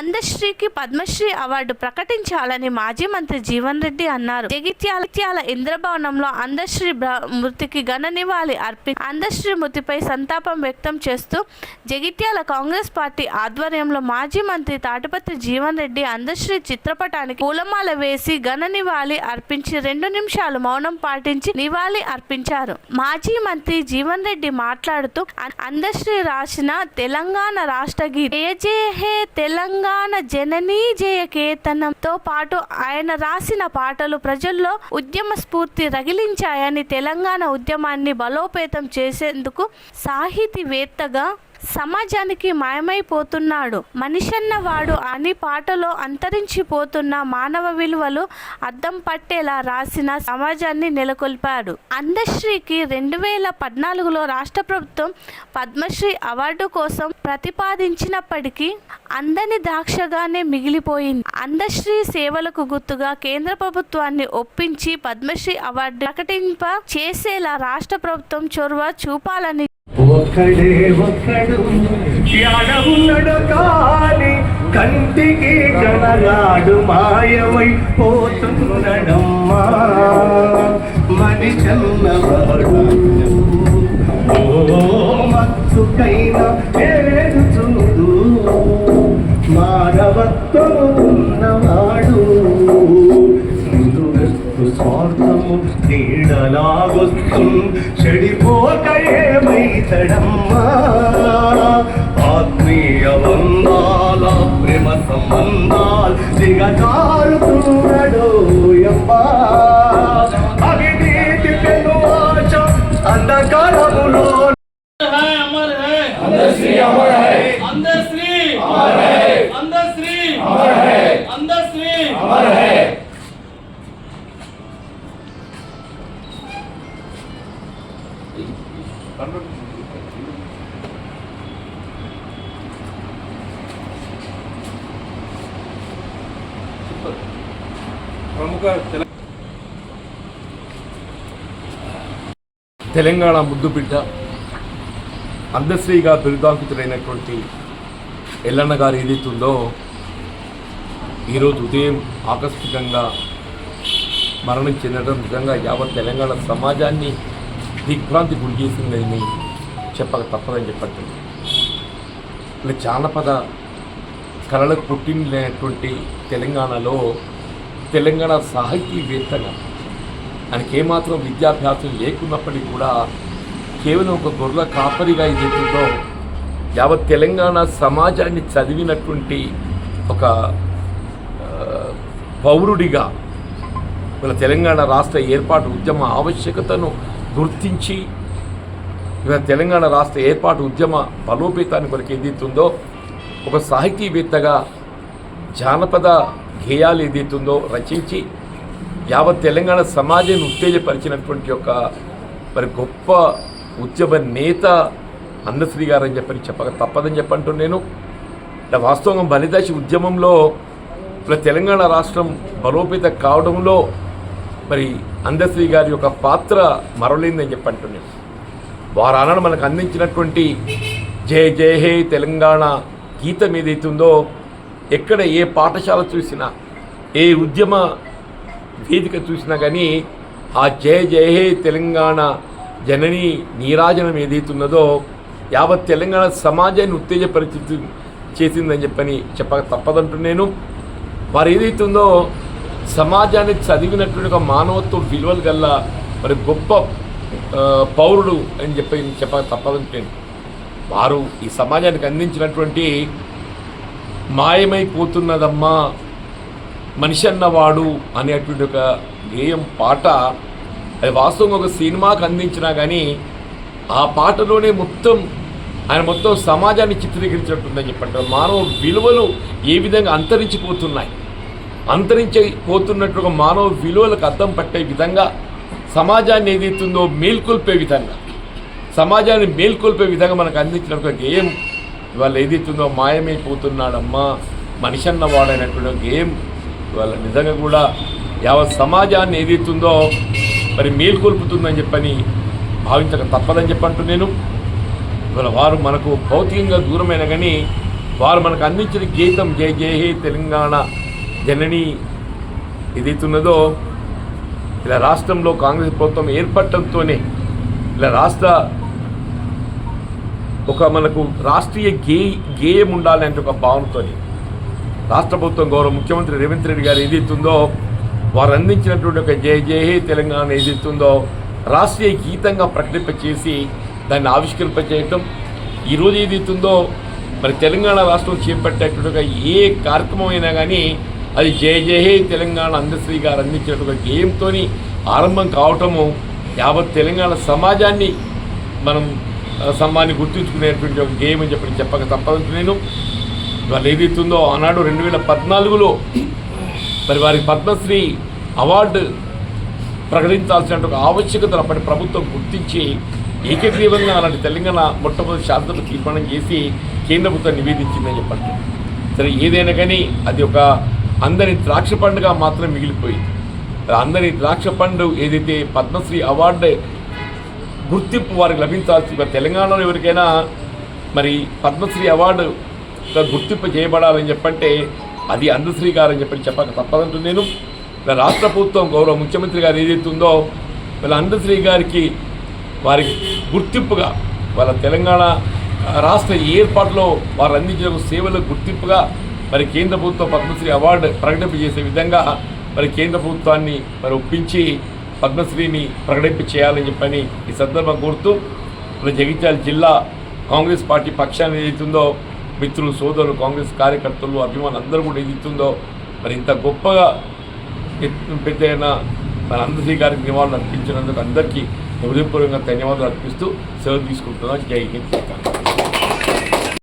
అందశ్రీకి Padmashri award ప్రకటించాలని మాజీ మంత్రి జీవన్ రెడ్డి అన్నారు. జగిత్యాల ఇంద్రభవనంలో అందశ్రీ మృతికి ఘన నివాళి అర్పి అందశ్రీ మృతిపై సంతాపం వ్యక్తం చేస్తూ జగిత్యాల కాంగ్రెస్ పార్టీ ఆధ్వర్యంలో మాజీ మంత్రి తాటిపత్రి జీవన్ రెడ్డి అందశ్రీ చిత్రపటానికి పూలమాల వేసి ఘన నివాళి అర్పించి రెండు నిమిషాలు మౌనం పాటించి నివాళి అర్పించారు. మాజీ మంత్రి జీవన్ రెడ్డి మాట్లాడుతూ అందశ్రీ రాసిన తెలంగాణ రాష్ట్ర గీత జయ జయ హే తెలంగాణ జననీ జయ కేతనంతో పాటు ఆయన రాసిన పాటలు ప్రజల్లో ఉద్యమ స్ఫూర్తి రగిలించాయని తెలంగాణ ఉద్యమాన్ని బలోపేతం చేసేందుకు సాహితీవేత్తగా సమాజానికి మాయమైపోతున్నాడు. మనిషన్న వాడు అని పాటలో అంతరించిపోతున్న మానవ విలువలు అద్దం పట్టేలా రాసిన సమాజాన్ని నెలకొల్పాడు. అందశ్రీకి రెండు వేల పద్నాలుగులో రాష్ట్ర ప్రభుత్వం పద్మశ్రీ అవార్డు కోసం ప్రతిపాదించినప్పటికీ అందని ద్రాక్షగానే మిగిలిపోయింది. అందశ్రీ సేవలకు గుర్తుగా కేంద్ర ప్రభుత్వాన్ని ఒప్పించి పద్మశ్రీ అవార్డు ప్రకటింప చేసేలా రాష్ట్ర ప్రభుత్వం చొరవ చూపాలని ఒక్కడే ఒక్కడు యాడవున్నడు కాని కంటికి కనరాడు మాయమై పోతున్నడమ్మా మనిషన్నవాడు ఓ మత్తుకైన పేరు చూడు మానవత్వం ఉన్నవాడు స్వార్థము నీడలాగొస్తు చెడిపోక ఏమైతడమ్మా ఆత్మీయ వందా ప్రముఖ తెల- తెలంగాణ ముద్దుబిడ్డ అందశ్రీగా బిరుదాంకితుడైనటువంటి ఎల్లన్న గారు ఏదైతుందో ఈరోజు ఉదయం ఆకస్మికంగా మరణం చెందడం నిజంగా యావత్ తెలంగాణ సమాజాన్ని దిగ్భ్రాంతి గురి చేసిందని చెప్పక తప్పదని చెప్పండి ఇలా జానపద కళలకు పుట్టినటువంటి తెలంగాణలో తెలంగాణ సాహితీవేత్తగా ఆయనకి ఏమాత్రం విద్యాభ్యాసం లేకున్నప్పటికీ కూడా కేవలం ఒక గొర్రె కాపరిగా ఏదైతుందో యావత్ తెలంగాణ సమాజాన్ని చదివినటువంటి ఒక పౌరుడిగా మన తెలంగాణ రాష్ట్ర ఏర్పాటు ఉద్యమ ఆవశ్యకతను గుర్తించి ఇవాళ తెలంగాణ రాష్ట్ర ఏర్పాటు ఉద్యమ బలోపేతాన్ని కొరకు ఏదైతుందో ఒక సాహితీవేత్తగా జానపద గేయాలు ఏదైతుందో రచించి యావత్ తెలంగాణ సమాజాన్ని ఉత్తేజపరిచినటువంటి ఒక మరి గొప్ప ఉద్యమ నేత అందశ్రీ గారు అని చెప్పని చెప్పక తప్పదని చెప్పంటూ నేను. ఇలా వాస్తవంగా బలిదాసి ఉద్యమంలో ఇలా తెలంగాణ రాష్ట్రం బలోపేత కావడంలో మరి అందశ్రీ గారి యొక్క పాత్ర మరలేందని చెప్పంటున్నాను వారు ఆనాడు మనకు అందించినటువంటి జయ జయ హే తెలంగాణ గీతం ఏదైతుందో ఎక్కడ ఏ పాఠశాల చూసినా ఏ ఉద్యమ వేదిక చూసినా కానీ ఆ జయ జయ హే తెలంగాణ జనని నీరాజనం ఏదైతున్నదో యావత్ తెలంగాణ సమాజాన్ని ఉత్తేజపరిచి చేసిందని చెప్పని చెప్పక తప్పదంటూ నేను. వారు ఏదైతుందో సమాజాన్ని చదివినటువంటి ఒక మానవత్వ విలువలు గల్ల మరి గొప్ప పౌరుడు అని చెప్పి చెప్పక తప్పదంటున్నాను వారు ఈ సమాజానికి అందించినటువంటి మాయమైపోతున్నదమ్మా మనిషి అన్నవాడు అనేటువంటి ఒక గేయం పాట. అది వాస్తవంగా ఒక సినిమాకు అందించినా కానీ ఆ పాటలోనే మొత్తం ఆయన మొత్తం సమాజాన్ని చిత్రీకరించినట్టుందని చెప్పంటారు మానవ విలువలు ఏ విధంగా అంతరించిపోతున్నాయి? అంతరించిపోతున్నట్టు ఒక మానవ విలువలకు అర్థం పట్టే విధంగా సమాజాన్ని ఏదైతుందో మేల్కొల్పే విధంగా సమాజాన్ని మేల్కొల్పే విధంగా మనకు అందించిన ఒక గేయం ఇవాళ ఏదిచ్చిందో మాయమైపోతున్నాడమ్మా మనిషి అన్నవాడైనటువంటి ఒక ఇవాళ నిజంగా కూడా యావత్ సమాజాన్ని ఏదిస్తుందో మరి మేల్కొల్పుతుందని చెప్పని భావించక తప్పదని చెప్పంటూ నేను. ఇవాళ వారు మనకు భౌతికంగా దూరమైన కానీ వారు మనకు అందించిన గీతం జయ జై హే తెలంగాణ జనని ఏదైతున్నదో ఇలా రాష్ట్రంలో కాంగ్రెస్ ప్రభుత్వం ఏర్పడటంతోనే ఇలా రాష్ట్ర ఒక మనకు రాష్ట్రీయ గే గేయం ఉండాలంటే ఒక భావనతో రాష్ట్ర ప్రభుత్వం గౌరవ ముఖ్యమంత్రి రేవంత్ రెడ్డి గారు ఏదైతుందో వారు అందించినటువంటి ఒక జయ జయ హే తెలంగాణ ఏదైతుందో రాష్ట్రీయ గీతంగా ప్రకటింప చేసి దాన్ని ఆవిష్కరింప చేయటం. ఈరోజు ఏదైతుందో మరి తెలంగాణ రాష్ట్రం చేపట్టేటువంటి ఒక ఏ కార్యక్రమం అయినా కానీ అది జయ జయ హే తెలంగాణ అందశ్రీ గారు అందించినటువంటి గేయంతో ఆరంభం కావటము యావత్ తెలంగాణ సమాజాన్ని మనం సమ్మాన్ని గుర్తుంచుకునేటువంటి ఒక గేయం అని చెప్పి చెప్పక తప్పదు నేను. వాళ్ళు ఏదైతుందో ఆనాడు రెండు వేల పద్నాలుగులో మరి వారికి పద్మశ్రీ అవార్డు ప్రకటించాల్సిన ఒక ఆవశ్యకతను అప్పటి ప్రభుత్వం గుర్తించి ఏకగ్రీవంగా అలాంటి తెలంగాణ మొట్టమొదటి శాసనసభ తీర్మానం చేసి కేంద్ర ప్రభుత్వం నివేదించిందని చెప్పండి. సరే ఏదైనా కానీ అది ఒక అందరి ద్రాక్ష పండుగ మాత్రం మిగిలిపోయింది అందరి ద్రాక్ష పండు ఏదైతే పద్మశ్రీ అవార్డు గుర్తింపు వారికి లభించాల్సి మరి తెలంగాణలో ఎవరికైనా మరి పద్మశ్రీ అవార్డు గుర్తింపు చేయబడాలని చెప్పంటే అది అందశ్రీ గారు అని చెప్పి చెప్పక తప్పదంటు నేను. రాష్ట్ర ప్రభుత్వం గౌరవ ముఖ్యమంత్రి గారు ఏదైతే ఉందో వాళ్ళ అందశ్రీ గారికి వారికి గుర్తింపుగా వాళ్ళ తెలంగాణ రాష్ట్ర ఏర్పాటులో వారు అందించిన సేవలకు గుర్తింపుగా మరి కేంద్ర ప్రభుత్వం పద్మశ్రీ అవార్డు ప్రకటింప చేసే విధంగా మరి కేంద్ర ప్రభుత్వాన్ని మరి ఒప్పించి పద్మశ్రీని ప్రకటింపు చేయాలని చెప్పని ఈ సందర్భం కోరుతూ ఇప్పుడు జగిత్యాల జిల్లా కాంగ్రెస్ పార్టీ పక్షాన్ని ఏదైతుందో మిత్రులు సోదరులు కాంగ్రెస్ కార్యకర్తలు అభిమానులు అందరూ కూడా ఏదైతుందో మరి ఇంత గొప్పగా పెద్ద మన అందశ్రీ గారికి నివాళులు అర్పించినందుకు అందరికీ హృదయపూర్వకంగా ధన్యవాదాలు అర్పిస్తూ సెలవు తీసుకుంటున్నాను. జై హింద్.